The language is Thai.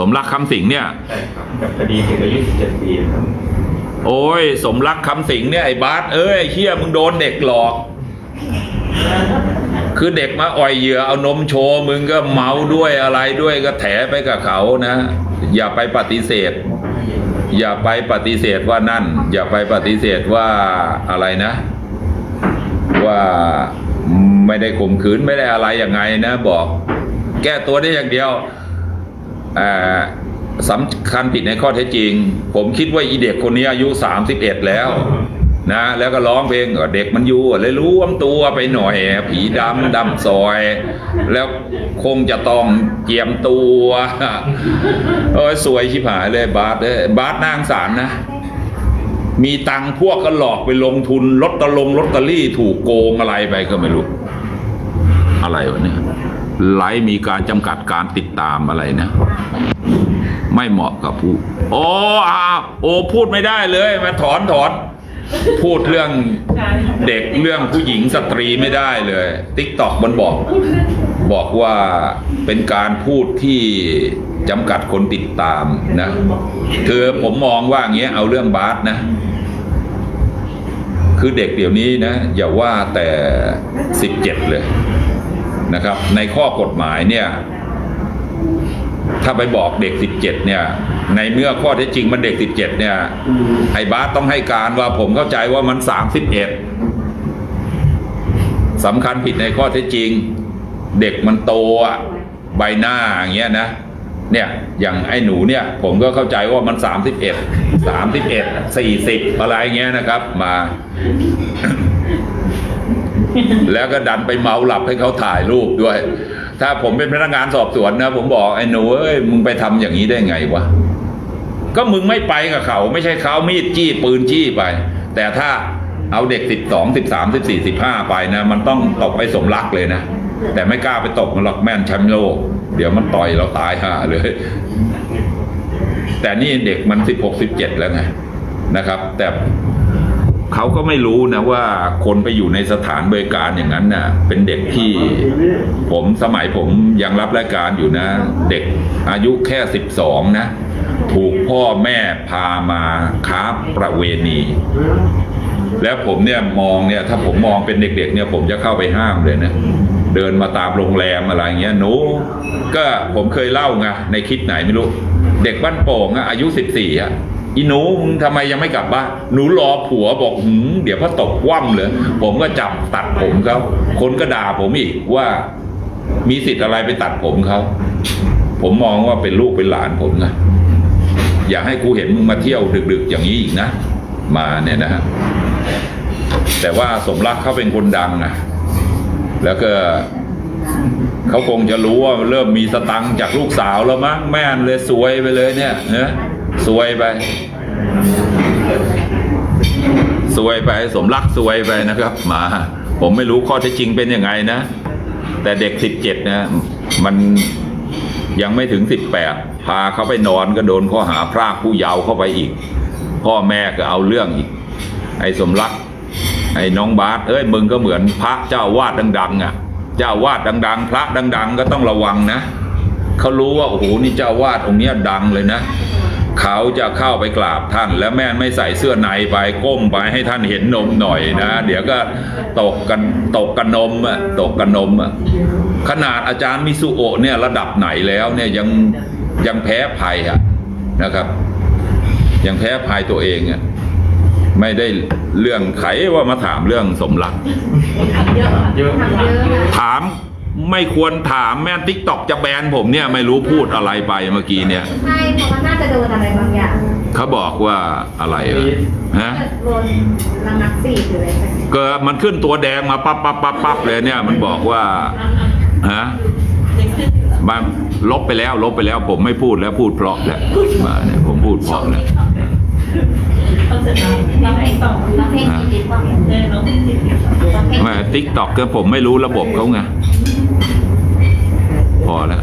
สมรักคำสิงเนี่ย ใช่ครับกับคดีถึงอายุ17ปีครับโอ้ย สมรักคำสิงเนี่ยไอ้บาสเอ้ยไอ้เฮียมึงโดนเด็กหลอก คือเด็กมาอ่อยเหยื่อเอานมโชว์มึงก็เมาด้วยอะไรด้วยก็แถไปกับเขานะ อย่าไปปฏิเสธ อย่าไปปฏิเสธว่านั่น อย่าไปปฏิเสธว่าอะไรนะ ว่าไม่ได้ข่มขืนไม่ได้อะไรยังไงนะ บอก แก้ตัวได้อย่างเดียวอ่า สำคัญผิดในข้อเท็จจริง ผมคิดว่าอีเด็กคนนี้อายุสามสิบเอ็ดแล้วนะแล้วก็ร้องเพลงเด็กมันอยู่เลยรู้วมตัวไปหน่อย ผีดำดำซอย แล้วคงจะต้องเจียมตัวโอ้ยสวยชิบหายเลยบาสเอ้ยบาสนางสารนะ มีตังพวกก็หลอกไปลงทุนลอตเตอลงลอตเตอรี่ถูกโกงอะไรไปก็ไม่รู้ อะไรวะเนี่ย ไลฟ์มีการจำกัดการติดตามอะไรนะ ไม่เหมาะกับผู้โอ้อาโอ้พูดไม่ได้เลย มาถอนถอน พูดเรื่องเด็กเรื่องผู้หญิงสตรีไม่ได้เลยติ๊กตอกมันบอก บอกว่าเป็นการพูดที่จำกัดคนติดตามนะ คือผมมองว่าอย่างเงี้ยเอาเรื่องบาสนะคือเด็กเดี๋ยวนี้นะ อย่าว่าแต่สิบเจ็ดเลย นะครับ ในข้อกฎหมายเนี่ย ถ้าไปบอกเด็กสิบเจ็ดเนี่ย ในเมื่อข้อเท็จจริงมันเด็กสิบเจ็ดเนี่ย ไอ้บาสต้องให้การว่าผมเข้าใจว่ามันสามสิบเอ็ดสำคัญผิดในข้อเท็จจริง เด็กมันโตอะใบหน้าอย่างเงี้ยนะเนี่ยอย่างไอ้หนูเนี่ยผมก็เข้าใจว่ามันสามสิบเอ็ดสามสิบเอ็ดสี่สิบอะไรเงี้ยนะครับ มา แล้วก็ดันไปเมาหลับให้เขาถ่ายรูปด้วย ถ้าผมเป็นพนักงานสอบสวนนะ ผมบอกไอ้หนูเอ้ยมึงไปทำอย่างนี้ได้ไงวะก็มึงไม่ไปกับเขา ไม่ใช่เขามีดจี้ปืนจี้ไป แต่ถ้าเอาเด็กสิบสองสิบสามสิบสี่สิบห้าไปนะ มันต้องตกไปสมรักเลยนะ แต่ไม่กล้าไปตกมันหรอกแม่นแชมป์โลก เดี๋ยวมันต่อยเราตายห่าเลย แต่นี่เด็กมันสิบหกสิบเจ็ดแล้วไงนะครับ แต่ เขาก็ไม่รู้นะว่าคนไปอยู่ในสถานบริการอย่างนั้นน่ะ เป็นเด็กที่ผมสมัยผมยังรับรายการอยู่นะ เด็กอายุแค่สิบสองนะ ถูกพ่อแม่พามาค้าประเวณี แล้วผมเนี่ยมองเนี่ย ถ้าผมมองเป็นเด็กๆเนี่ย ผมจะเข้าไปห้ามเลยนะเดินมาตามโรงแรมอะไรเงี้ยหนูก็ผมเคยเล่าไงในคลิปไหนไม่รู้ เด็กบ้านโป่งอะอายุสิบสี่อะ อีหนูมึงทำไมยังไม่กลับบ้านหนูรอผัวบอกหืมเดี๋ยวพ่อตกคว่ำเลยผมก็จับตัดผมเขาคนก็ด่าผมอีกว่า มีสิทธิ์อะไรไปตัดผมเขาผมมองว่าเป็นลูกเป็นหลานผมนะอย่าให้กูเห็นมึงมาเที่ยวดึก ๆ อย่างนี้อีกนะมาเนี่ยนะฮะแต่ว่าสมรักเขาเป็นคนดังนะแล้วก็เขาคงจะรู้ว่าเริ่มมีสตังค์จากลูกสาวแล้วมั้งแม่นเลยสวยไปเลยเนี่ยนะ สวยไป สวยไปสมรักสวยไปนะครับมาผมไม่รู้ข้อเท็จจริงเป็นยังไงนะ แต่เด็กสิบเจ็ดนะ มันยังไม่ถึงสิบแปดพาเขาไปนอนก็โดนข้อหาพรากผู้เยาว์เข้าไปอีก พ่อแม่ก็เอาเรื่องอีก ไอ้สมรัก ไอ้น้องบาสเอ้ยมึงก็เหมือนพระเจ้าวาดดัง ๆ อะ เจ้าวาดดัง ๆ พระดัง ๆ ก็ต้องระวังนะเขารู้ว่าโอ้โหนี่เจ้าวาดองค์เนี้ยดังเลยนะ เขาจะเข้าไปกราบท่าน แล้วแม่ไม่ใส่เสื้อในไปก้มไปให้ท่านเห็นนมหน่อยนะ เดี๋ยวก็ตกกันตกกันนมอะตกกันนมอะขนาดอาจารย์มิสุโอะเนี่ยระดับไหนแล้วเนี่ยยังยังแพ้ภัยอะนะครับ ยังแพ้ภัยตัวเองอะไม่ได้เรื่องไขว่ามาถามเรื่องสมรักเยอะถาม ไม่ควรถามแม่ทิกตอกจะแบนผมเนี่ยไม่รู้พูดอะไรไปเมื่อกี้เนี่ยใช่เพราะว่าน่าจะโดนอะไรบางอย่างเขาบอกว่าอะไรอะฮะโดนระงับสีหรืออะไรสักอย่างเกิดมันขึ้นตัวแดงมาปั๊บปั๊บปั๊บปั๊บเลยเนี่ยมันบอกว่าฮะมาลบไปแล้ว ลบไปแล้ว ผมไม่พูดแล้วพูดเพราะแหละมาเนี่ยผมพูดเพราะแล้วเราให้สองแล้วเพลงจีบว่าเออเราให้สิบแล้วเพลงมาทิกตอกก็ผมไม่รู้ระบบเขาไงพ อแล้ว